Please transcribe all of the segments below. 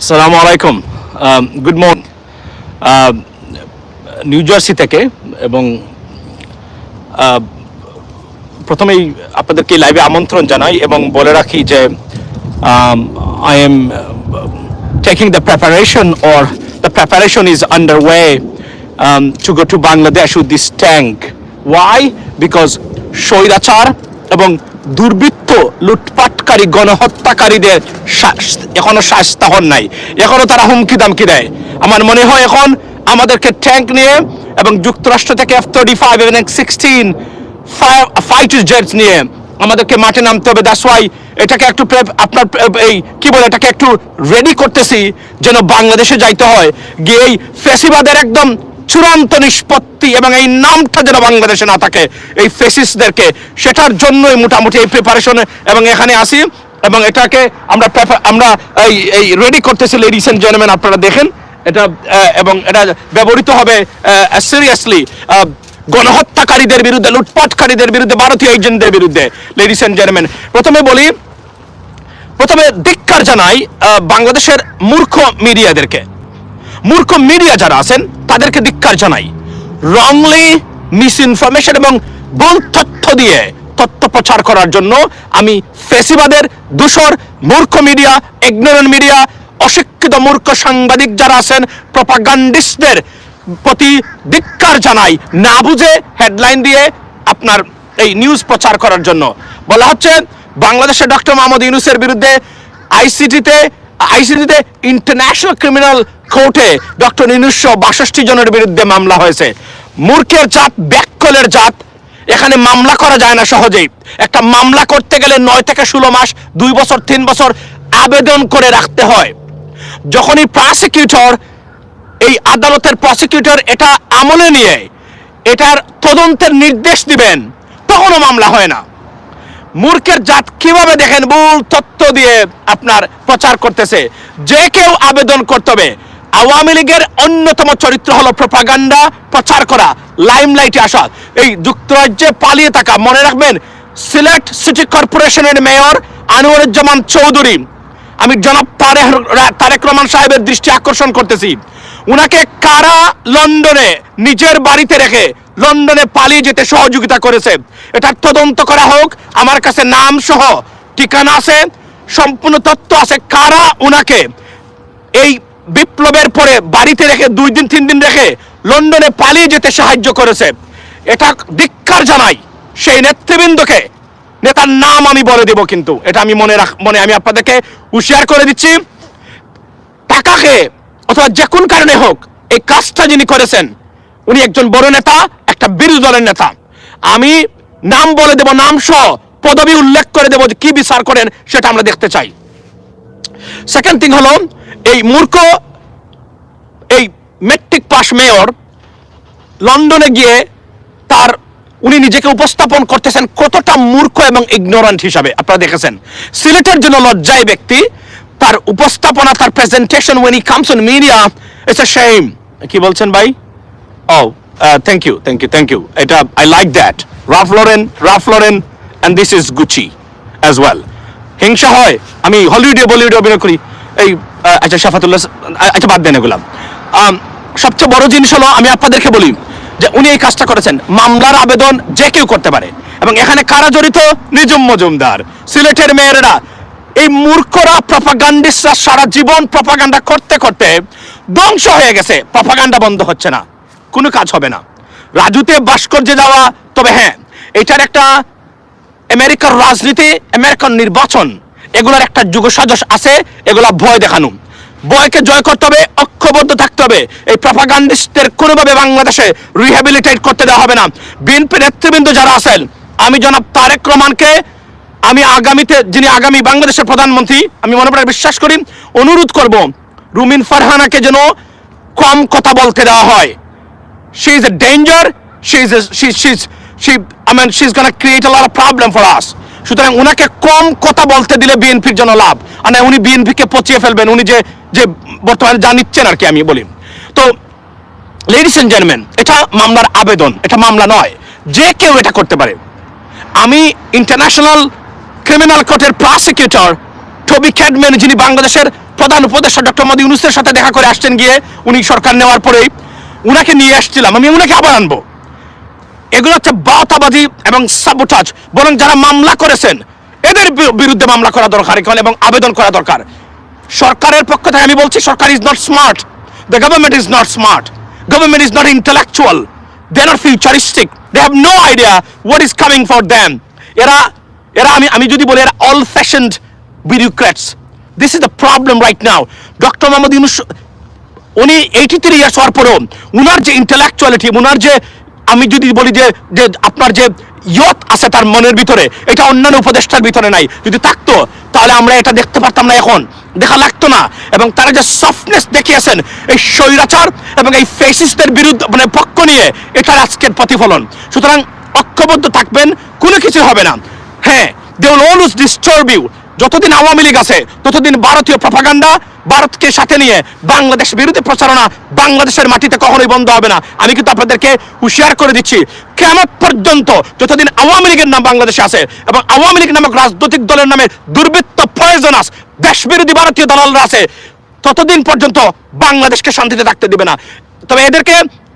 সালামু আলাইকুম good morning new jersey থেকে এবং um, প্রথমেই আপনাদেরকে লাইভে আমন্ত্রণ জানাই এবং বলে রাখি যে I am taking the preparation or the preparation is under way to go to Bangladesh with this tank why because স্বৈরাচার এবং দুর্বৃত্ত লুটপাটকারী, গণহত্যাকারীদের এখনও শাস্তা হন নাই। এখনও তারা হুমকি দামকি দেয়। আমার মনে হয় এখন আমাদেরকে ট্যাঙ্ক নিয়ে এবং যুক্তরাষ্ট্র থেকে এফ থার্টি ফাইভ এবং সিক্সটিন ফাইটার জেটস নিয়ে আমাদেরকে মাঠে নামতে হবে। দ্যাটস ওয়াই এটাকে একটু আপনার এই কি বলে এটাকে একটু রেডি করতেছি যেন বাংলাদেশে যাইতে হয়। গিয়ে এই ফেসিবাদের একদম চূড়ান্ত নিষ্পত্তি এবং এই নামটা যেন বাংলাদেশে না থাকে, এই ফেসিসদেরকে সেটার জন্যই মোটামুটি এই প্রিপারেশনে এবং এখানে আসি এবং এটাকে আমরা আমরা এই এই রেডি করতেছি লেডিস এন্ড জেন্টলম্যান আপনারা দেখেন। এটা এবং এটা ব্যবহৃত হবে সিরিয়াসলি গণহত্যাকারীদের বিরুদ্ধে, লুটপাটকারীদের বিরুদ্ধে, ভারতীয় এজেন্টদের বিরুদ্ধে লেডিস এন্ড জেন্টলম্যান প্রথমে বলি, প্রথমে ধিক্কার জানাই বাংলাদেশের মূর্খ মিডিয়াদেরকে। মূর্খ মিডিয়া যারা আছেন, তাদেরকে ধিক্কার জানাই। রংলি মিস ইনফরমেশন এবং ভুল তথ্য দিয়ে তথ্য প্রচার করার জন্য আমি ফেসিবাদের দূষর, মূর্খ মিডিয়া ইগনোরেন্ট মিডিয়া অশিক্ষিত মূর্খ সাংবাদিক যারা আছেন প্রপাগান্ডিস্টদের প্রতি ধিক্কার জানাই, না বুঝে হেডলাইন দিয়ে আপনার এই নিউজ প্রচার করার জন্য। বলা হচ্ছে বাংলাদেশের ডক্টর মোহাম্মদ ইউনুসের বিরুদ্ধে আইসিটিতে আইসিটিতে ইন্টারন্যাশনাল ক্রিমিনাল কোর্টে ডক্টর ইউনুসশো বাষট্টি জনের বিরুদ্ধে মামলা হয়েছে। মূর্খের জাত, ব্যাককলের জাত, এখানে মামলা করা যায় না সহজেই। একটা মামলা করতে গেলে নয় থেকে ষোলো মাস, দুই বছর, তিন বছর আবেদন করে রাখতে হয়। যখনই প্রসিকিউটর এই আদালতের প্রসিকিউটর এটা আমলে নিয়ে এটার তদন্তের নির্দেশ দিবেন, তখনও মামলা হয় না। মূর্খের জাত কীভাবে দেখেন? ভুল তথ্য দিয়ে আপনার প্রচার করতেছে। যে কেউ আবেদন করতে হবে। আওয়ামী লীগের অন্যতম চরিত্র হলো প্রপাগান্ডা, প্রচার করা, লাইমলাইটে আসা। এই যুক্তরাজ্যে পালিয়ে থাকা, মনে রাখবেন, সিলেট সিটি কর্পোরেশনের মেয়র আনোয়ারুজ্জামান চৌধুরী। আমি জনাব তারেক তারেক রহমান সাহেবের দৃষ্টি আকর্ষণ করতেছি। উনাকে কারা লন্ডনে নিজের বাড়িতে রেখে লন্ডনে পালিয়ে যেতে সহযোগিতা করেছে। এটার তদন্ত করা হোক, আমার কাছে নাম সহ ঠিকানা আছে, সম্পূর্ণ তথ্য আছে কারা উনাকে। এই বিপ্লবের পরে বাড়িতে রেখে, দুই দিন, তিন দিন রেখে লন্ডনে পালিয়ে যেতে সাহায্য করেছে। এটা ধিক্কার জানাই, সেই নেতৃবৃন্দকে। নেতার নাম আমি বলে দেব কিন্তু, এটা আমি মনে রাখ, মনে, আমি আপনাদেরকে হুশিয়ার করে দিচ্ছি। টাকা খেয়ে অথবা যে কোন কারণে হোক, এই কাজটা যিনি করেছেন, উনি একজন বড় নেতা একটা বিরোধী দলের নেতা। আমি নাম বলে দেব, নাম সহ পদবি উল্লেখ করে দেব যে কি বিচার করেন সেটা আমরা দেখতে চাই। সেকেন্ড থিং হলো, এই মূর্খ, এই মেট্রিক পাস মেয়র লন্ডনে গিয়ে তার, উনি নিজেকে উপস্থাপন করতেছেন কতটা মূর্খ এবং ইগনোরেন্ট হিসাবে। আপনারা দেখেছেন। সিলেটের জন্য লজ্জায় ব্যক্তি, তার উপস্থাপনা, তার presentation when he comes on media it's a shame কি বলছেন ভাই? ও thank you thank you thank you এটা I like that Ralph Lauren Ralph Lauren and this is Gucci as well হিংসা হয় আমি হলিউডে বলিউডে অভিনয় করি। এই আচ্ছা শাফাতুল্লাহ আচ্ছা বাদ দেন এগুলা। আম, সবচেয়ে বড় জিনিস হলো আমি আপনাদেরকে বলি যে উনি এই কাজটা করেছেন। মামলার আবেদন যে কেউ করতে পারে। এবং এখানে কারা জড়িত? নিজম মজুমদার সিলেটের মেয়েরা। এই মূর্খরা প্রপাগান্ডিস্টরা সারা জীবন প্রপাগান্ডা করতে করতে ধ্বংস হয়ে গেছে। প্রপাগান্ডা বন্ধ হচ্ছে না। কোনো কাজ হবে না। রাজুতে ভাস্কর্যে যাওয়া, তবে হ্যাঁ এটার একটা আমেরিকার রাজনীতি আমেরিকান নির্বাচন, এগুলার একটা যুগসাজস আছে, এগুলা ভয় দেখানো। ভয়কে জয় করতে হবে, ঐক্যবদ্ধ থাকতে হবে। এই প্রপাগান্ডিস্টদের কোনোভাবে বাংলাদেশে রিহ্যাবিলিটেট করতে দেওয়া হবে না। বিএনপি নেতৃবৃন্দ যারা আছেন, আমি জনাব তারেক রহমানকে, আমি আগামীতে, যিনি আগামী বাংলাদেশের প্রধানমন্ত্রী, আমি মনে প্রায় বিশ্বাস করি, অনুরোধ করব, রুমিন ফারহানাকে যেন কম কথা বলতে দেওয়া হয়। She is a danger. She is a, she she's she I mean she's gonna create a lot of problem for us. সুতরাং উনাকে কম কথা বলতে দিলে বিএনপির জন্য লাভ। আর উনি বিএনপিকে পচিয়ে ফেলবেন। উনি যে যে বর্তমানে যা নিচ্ছেন আর কি আমি বলি। তো লেডিস এন্ড জেন্টলম্যান এটা মামলার আবেদন। এটা মামলা নয়। যে কেউ এটা করতে পারে। আমি ইন্টারন্যাশনাল ক্রিমিনাল কোর্টের প্রসিকিউটর টবি ক্যাডম্যান যিনি বাংলাদেশের প্রধান উপদেষ্টা ডক্টর মোদী ইউনুসের সাথে দেখা করে আসছেন গিয়ে উনি সরকার নেওয়ার পরেই উনাকে নিয়ে আসছিলাম, আমি উনাকে আবার আনব। এগুলো হচ্ছে বাতাবাজি এবং সাবোটাজ বরং যারা মামলা করেছেন, এদের বিরুদ্ধে মামলা করা দরকার এখানে এবং আবেদন করা দরকার। সরকারের পক্ষ থেকে আমি বলছি, সরকার is not smart the government is not smart government is not intellectual they are futuristic they have no idea what is coming for them এরা এরা আমি আমি যদি বলি, এরা all fashioned bureaucrats this is the problem right now doctor Mohammad Yunus উনি eighty three years হওয়ার পরেও উনার যে ইন্টেলেকচুয়ালিটি উনার যে, আমি যদি বলি যে যে আপনার যে ইয়ত আছে তার মনের ভিতরে, এটা অন্যান্য উপদেষ্টার ভিতরে নাই। যদি থাকতো, তাহলে আমরা এটা দেখতে পারতাম না এখন। দেখা লাগতো না। এবং তারা যে সফটনেস দেখিয়েছেন, এই স্বৈরাচার এবং এই ফেসিস্টদের বিরুদ্ধে মানে পক্ষ নিয়ে, এটার আজকের প্রতিফলন। সুতরাং ঐক্যবদ্ধ থাকবেন, কোনো কিছু হবে না। হ্যাঁ they will always disturb you যতদিন আওয়ামী লীগ আছে, ততদিন ভারতীয় প্রপাগান্ডা ভারতকে সাথে নিয়ে বাংলাদেশ বিরোধী প্রচারণা বাংলাদেশের মাটিতে কখনোই বন্ধ হবে না। আমি কিন্তু আপনাদেরকে হুঁশিয়ার করে দিচ্ছি কেমন পর্যন্ত যতদিন আওয়ামী লীগের নাম বাংলাদেশে আছে এবং আওয়ামী লীগ নামক রাজনৈতিক দলের নামে দুর্বৃত্ত পয়জনাস দেশ বিরোধী ভারতীয় দালালরা আছে, ততদিন পর্যন্ত বাংলাদেশকে শান্তিতে থাকতে দিবে না। তবে এদেরকে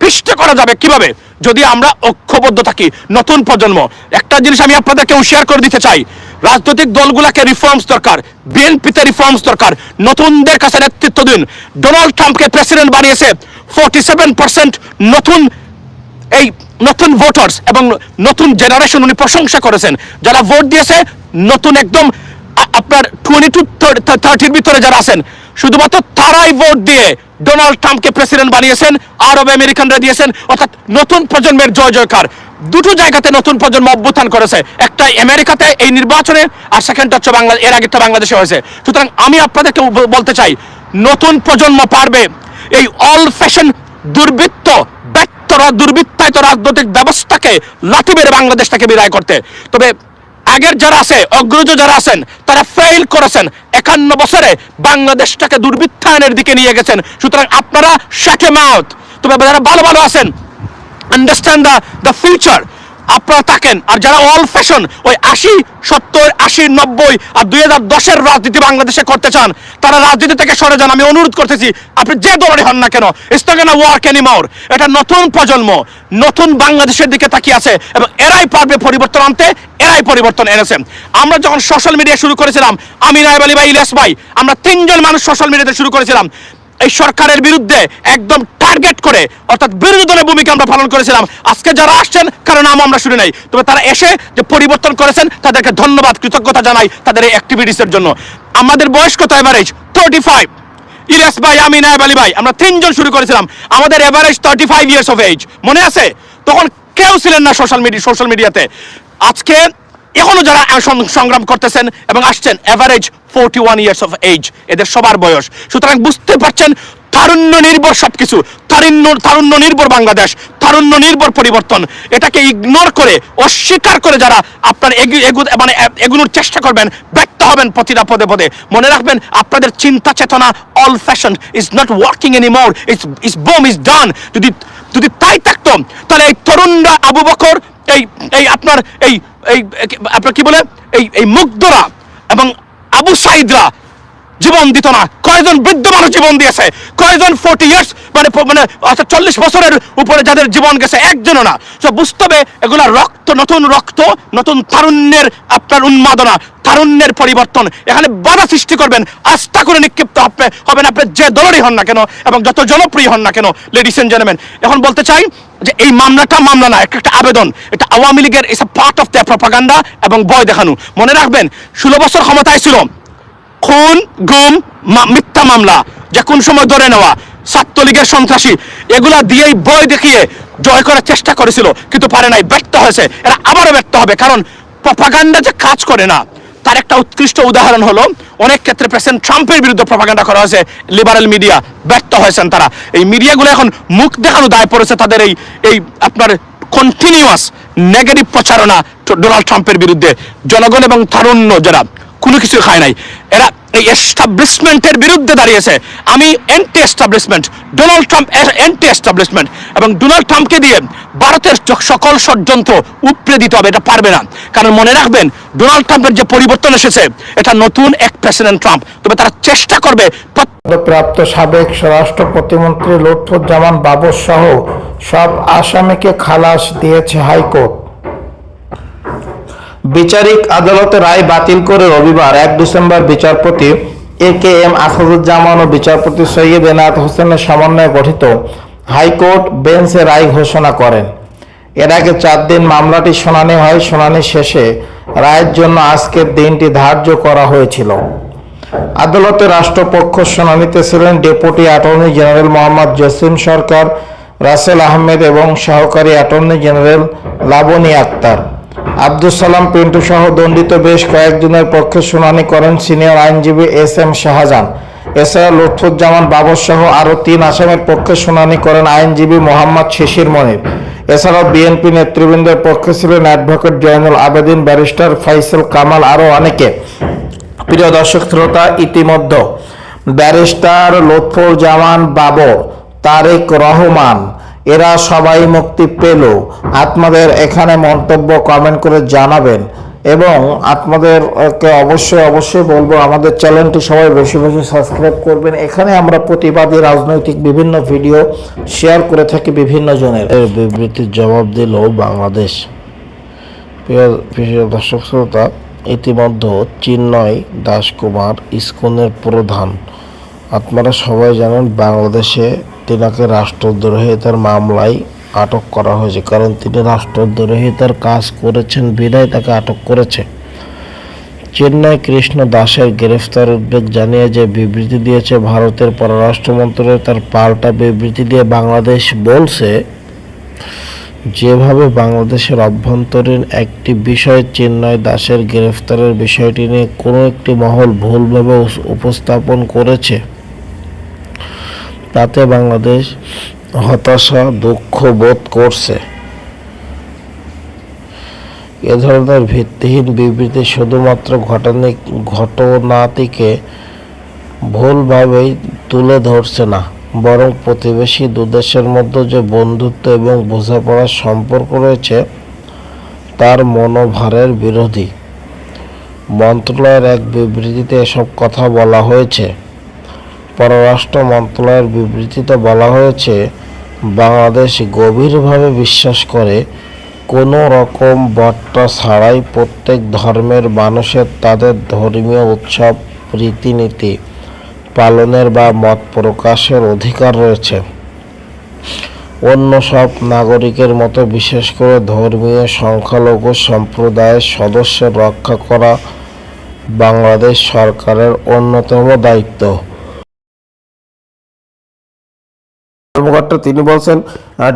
পিষ্ট করা যাবে। কীভাবে? যদি আমরা ঐক্যবদ্ধ থাকি, নতুন প্রজন্ম, একটা জিনিস আমি আপনাদেরকে শেয়ার করে দিতে চাই, রাজনৈতিক দলগুলোকে রিফর্মস দরকার বিএনপিতে রিফর্মস দরকার, নতুনদের কাছে নেতৃত্ব দিন। ডোনাল্ড ট্রাম্পকে প্রেসিডেন্ট বানিয়েছে ফোর্টি সেভেন পার্সেন্ট নতুন এই নতুন ভোটার্স এবং নতুন জেনারেশন উনি প্রশংসা করেছেন। যারা ভোট দিয়েছে, নতুন একদম আপনার টোয়েন্টি টু থার্টির ভিতরে যারা আছেন শুধুমাত্র তারাই ভোট দিয়ে ডোনাল্ড ট্রাম্পকে প্রেসিডেন্ট বানিয়েছেন, আরব আমেরিকানরা দিয়েছেন, অর্থাৎ নতুন প্রজন্মের জয় জয়কার। দুটো জায়গাতে নতুন প্রজন্ম অভ্যুত্থান করেছে একটা আমেরিকাতে এই নির্বাচনে, আর সেকেন্ডটা হচ্ছে বাংলা এর আগেরটা বাংলাদেশে হয়েছে। সুতরাং আমি আপনাদেরকে বলতে চাই, নতুন প্রজন্ম পারবে এই অল ফ্যাশন দুর্বৃত্ত ব্যর্থরা দুর্বৃত্তায়িত রাজনৈতিক ব্যবস্থাকে লাথি মেরে বাংলাদেশটাকে বিদায় করতে। তবে আগের যারা আছে, অগ্রজ যারা আছেন, তারা ফেইল করেছেন। একান্ন বছরে বাংলাদেশটাকে দুর্বৃত্তায়নের দিকে নিয়ে গেছেন। সুতরাং আপনারা শেখে মাউথ তবে যারা ভালো ভালো আছেন। আন্ডারস্ট্যান্ড দ্য দ্য ফিউচার আপনারা থাকেন। আর যারা অল ফ্যাশন ওই আশি, সত্তর, আশি, নব্বই আর দুই হাজার দশের রাজনীতি বাংলাদেশে করতে চান, তারা রাজনীতি থেকে সরে যান। আমি অনুরোধ করতেছি, আপনি যে দলেরই হন না কেন ইস্তাগানা ওয়ার্ক এনিমার এটা নতুন প্রজন্ম, নতুন বাংলাদেশের দিকে তাকিয়ে আছে এবং এরাই পারবে পরিবর্তন আনতে, এরাই পরিবর্তন এনেছে। আমরা যখন সোশ্যাল মিডিয়া শুরু করেছিলাম আমি নাইব আলী ভাই, ইলিয়াস ভাই, আমরা তিনজন মানুষ সোশ্যাল মিডিয়াতে শুরু করেছিলাম। এই সরকারের বিরুদ্ধে একদম টার্গেট করে, অর্থাৎ বিরোধী দলের ভূমিকা আমরা পালন করেছিলাম। আজকে যারা আসছেন কারণ নাম আমরা শুনে নাই। তবে তারা এসে যে পরিবর্তন করেছেন, তাদেরকে ধন্যবাদ, কৃতজ্ঞতা জানাই তাদের এই অ্যাক্টিভিটিসের জন্য। আমাদের বয়স কত এভারেজ থার্টি ফাইভ ইলিয়াস ভাই, আমি নায়েব আলী ভাই, আমরা তিনজন শুরু করেছিলাম। আমাদের average thirty five years of age মনে আছে? তখন কেউ ছিলেন না সোশ্যাল মিডিয়া সোশ্যাল মিডিয়াতে আজকে এখনও যারা সংগ্রাম করতেছেন এবং আসছেন average forty one years of age এদের সবার বয়স। সুতরাং বুঝতে পারছেন, তারুণ্য নির্ভর সবকিছু, তারুণ্য তারুণ্য নির্ভর বাংলাদেশ, তারুণ্য নির্ভর পরিবর্তন। এটাকে ইগনোর করে, অস্বীকার করে যারা আপনার মানে এ- এগুনোর চেষ্টা করবেন, ব্যর্থ হবেন প্রতিটা পদে পদে। মনে রাখবেন, আপনাদের চিন্তা চেতনা all fashion is not working any more is is bomb is done যদি যদি তাই থাকতো, তাহলে এই তরুণরা আবু বকর এই এই আপনার এই এই আপনার কি বলে? এই এই মুগ্ধরা এবং আবু সাইদরা জীবন দিত না। কয়জন বৃদ্ধ মানুষ জীবন দিয়েছে? কয়জন ফোর্টি ইয়ার্স মানে মানে অর্থাৎ চল্লিশ বছরের উপরে যাদের জীবন গেছে, একজনও না। তো বুঝতে হবে, এগুলা রক্ত, নতুন রক্ত, নতুন তারুণ্যের আপনার উন্মাদনা, তারুণ্যের পরিবর্তন। এখানে বাধা সৃষ্টি করবেন, আস্থা করে নিক্ষিপ্ত হবে, হবেন আপনি যে দলেরই হন না কেন এবং যত জনপ্রিয় হন না কেন লেডিস এন্ড জেন্টলম্যান এখন বলতে চাই যে এই মামলাটা মামলা না, একটা আবেদন। এটা আওয়ামী লীগের is part of the propaganda এবং বয় দেখানো। মনে রাখবেন, ষোলো বছর ক্ষমতায় ছিল। খুন, গুম মিথ্যা মামলা, যে কোন সময় ধরে নেওয়া, ছাত্রলীগের সন্ত্রাসী, এগুলা দিয়েই বই দেখিয়ে জয় করার চেষ্টা করেছিল, কিন্তু পারে নাই, ব্যর্থ হয়েছে, এরা আবারও ব্যর্থ হবে, কারণ প্রপাগান্ডা যে কাজ করে না, তার একটা উৎকৃষ্ট উদাহরণ হলো, অনেক ক্ষেত্রে প্রেসিডেন্ট ট্রাম্পের বিরুদ্ধে প্রপাগান্ডা করা হয়েছে লিবারেল মিডিয়া ব্যর্থ হয়েছেন তারা। এই মিডিয়াগুলো এখন মুখ দেখানো দায় পড়েছে তাদের এই এই আপনার কন্টিনিউয়াস নেগেটিভ প্রচারণা ডোনাল্ড ট্রাম্পের বিরুদ্ধে। জনগণ এবং তারুণ্য যারা, কোনো কিছু খায় নাই। এরা এই এস্টাবলিশমেন্টের বিরুদ্ধে দাঁড়িয়েছে। আমি anti establishment Donald Trump anti establishment এবং ডোনাল্ড ট্রাম্পকে দিয়ে ভারতের সকল ষড়যন্ত্র উপড়ে দিতে হবে, এটা পারবে না। কারণ মনে রাখবেন ডোনাল্ড ট্রাম্পের যে পরিবর্তন এসেছে, এটা নতুন এক প্রেসিডেন্ট ট্রাম্প তবে তারা চেষ্টা করবে প্রাপ্ত সাবেক স্বরাষ্ট্র প্রতিমন্ত্রী লুৎফুজ্জামান বাবর সহ সব আসামিকে খালাস দিয়েছে হাইকোর্ট। বিচারিক আদালতে রায় বাতিল করে রবিবার এক ডিসেম্বর বিচারপতি এ কে এম আসাদুজ্জামান ও বিচারপতি সৈয়দ এনায়ত হোসেনের সমন্বয়ে গঠিত হাইকোর্ট বেঞ্চে রায় ঘোষণা করেন। এর আগে চার দিন মামলাটি শুনানি হয়। শুনানি শেষে রায়ের জন্য আজকের দিনটি ধার্য করা হয়েছিল। আদালতে রাষ্ট্রপক্ষ শুনানিতে ছিলেন deputy attorney general Mohammad Jasim Sarkar, Rasel Ahmed এবং সহকারী অ্যাটর্নি জেনারেল লাবনী আক্তার। আব্দুল সালাম, পিন্টু সহ দণ্ডিত বেশ কয়েকজনের পক্ষে শুনানি করেন সিনিয়র আইনজীবী এস এম শাহজাহান। এছাড়া লুৎফুজ্জামান বাবর সহ আরও তিন আসামের পক্ষে শুনানি করেন আইনজীবী মোহাম্মদ শিশির মনির। এছাড়াও বিএনপি নেতৃবৃন্দের পক্ষে ছিলেন অ্যাডভোকেট জয়নুল আবেদিন, ব্যারিস্টার ফাইসল কামাল আরও অনেকে। প্রিয় দর্শক শ্রোতা, ইতিমধ্যে ব্যারিস্টার লুৎফর জামান বাবর, তারেক রহমান এরা সবাই মুক্তি পেল। আপনাদের এখানে মন্তব্য কমেন্ট করে জানাবেন এবং আপনাদেরকে অবশ্যই অবশ্যই বলব, আমাদের চ্যানেলটি সবাই বেশি বেশি সাবস্ক্রাইব করবেন। এখানে আমরা প্রতিবাদী রাজনৈতিক বিভিন্ন ভিডিও শেয়ার করে থাকি বিভিন্ন জনের। এর বিবৃতির জবাব দিল বাংলাদেশ। দর্শক শ্রোতা ইতিমধ্যে চিন্ময় দাসকুমার ইসকনের প্রধান। আপনারা সবাই জানেন বাংলাদেশে তিনাকে রাষ্ট্রদ্রোহিতার মামলায় আটক করা হয়েছে, কারণ তিনি রাষ্ট্রদ্রোহিতার কাজ করেছেন বিদায় তাকে আটক করেছে। চেন্নাই কৃষ্ণ দাসের গ্রেফতার উদ্বেগ জানিয়ে যে বিবৃতি দিয়েছে ভারতের পররাষ্ট্র তার পাল্টা বিবৃতি দিয়ে বাংলাদেশ বলছে, যেভাবে বাংলাদেশের অভ্যন্তরীণ একটি বিষয় চেন্নাই দাসের গ্রেফতারের বিষয়টি নিয়ে কোনো একটি মহল ভুলভাবে উপস্থাপন করেছে। তাতে বাংলাদেশ হতাশা, দুঃখ বোধ করছে। এ ধরনের ভিত্তিহীন বিবৃতি শুধুমাত্র ঘটনা ঘটনাটিকে ভুলভাবেই তুলে ধরছে না, বরং প্রতিবেশী দুদেশের মধ্যে যে বন্ধুত্ব এবং বোঝাপড়ার সম্পর্ক রয়েছে, তার মনোভারের বিরোধী। মন্ত্রণালয়ের এক বিবৃতিতে এসব কথা বলা হয়েছে। পররাষ্ট্র মন্ত্রণালয়ের বিবৃতিতে বলা হয়েছে, বাংলাদেশ গভীরভাবে বিশ্বাস করে কোনো রকম বট্টা ছাড়াই প্রত্যেক ধর্মের মানুষের তাদের ধর্মীয় উৎসব, রীতিনীতি পালনের বা মত প্রকাশের অধিকার রয়েছে। অন্য সব নাগরিকের মতো বিশেষ করে ধর্মীয় সংখ্যালঘু সম্প্রদায়ের সদস্য রক্ষা করা বাংলাদেশ সরকারের অন্যতম দায়িত্ব। কর্মকর্তা তিনি বলছেন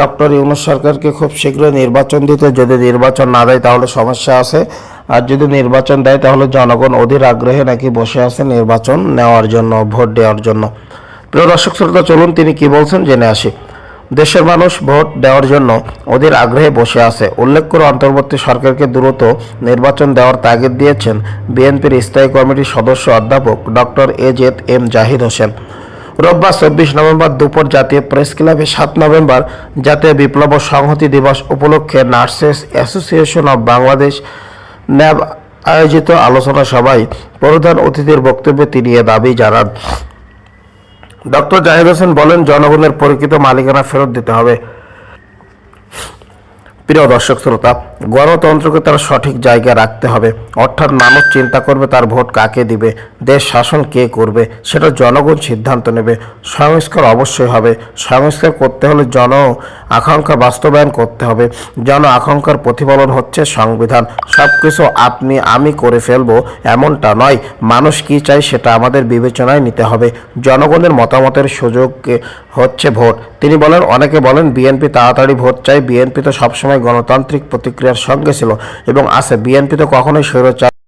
ডক্টর ইউনুস সরকারকে খুব শীঘ্রই নির্বাচন দিতে যদি নির্বাচন না দেয় তাহলে সমস্যা আছে। আর যদি নির্বাচন দেয় তাহলে জনগণ অধীর আগ্রহে নাকি বসে আছে নির্বাচন নেওয়ার জন্য, ভোট দেওয়ার জন্য। প্রিয় দর্শক শ্রোতা, চলুন তিনি কি বলছেন জেনে আসি। দেশের মানুষ ভোট দেওয়ার জন্য অধীর আগ্রহে বসে আছে। উল্লেখ করে অন্তর্বর্তী সরকারকে দ্রুত নির্বাচন দেওয়ার তাগিদ দিয়েছেন বিএনপির স্থায়ী কমিটির সদস্য অধ্যাপক doctor A Z M Zahid Hossain. রোববার চব্বিশ নভেম্বর দুপুর জাতীয় প্রেস ক্লাবে সাত নভেম্বর জাতীয় বিপ্লব সংহতি দিবস উপলক্ষে nurses association of Bangladesh NAB আয়োজিত আলোচনা সভায় প্রধান অতিথির বক্তব্যে তিনি এ দাবি জানান। ডক্টর জাহিদ হোসেন বলেন, জনগণের পরিচিত মালিকানা ফেরত দিতে হবে। প্রিয় দর্শক শ্রোতা, গণতন্ত্রকে তার সঠিক জায়গায় রাখতে হবে। অর্থাৎ মানুষ চিন্তা করবে তার ভোট কাকে দিবে, দেশ শাসন কে করবে, সেটা জনগণ সিদ্ধান্ত নেবে। সংস্কার অবশ্যই হবে। সংস্কার করতে হলে জন আকাঙ্ক্ষা বাস্তবায়ন করতে হবে। জন আকাঙ্ক্ষার প্রতিফলন হচ্ছে সংবিধান। সব কিছু আপনি, আমি করে ফেলব এমনটা নয়। মানুষ কি চায় সেটা আমাদের বিবেচনায় নিতে হবে। জনগণের মতামতের সুযোগ হচ্ছে ভোট। তিনি বলেন, অনেকে বলেন, বিএনপি তাড়াতাড়ি ভোট চায়। বিএনপি তো সবসময় গণতান্ত্রিক প্রতিক্রিয়ার সঙ্গে ছিল এবং আছে। বিএনপি তো কখনোই স্বৈরাচার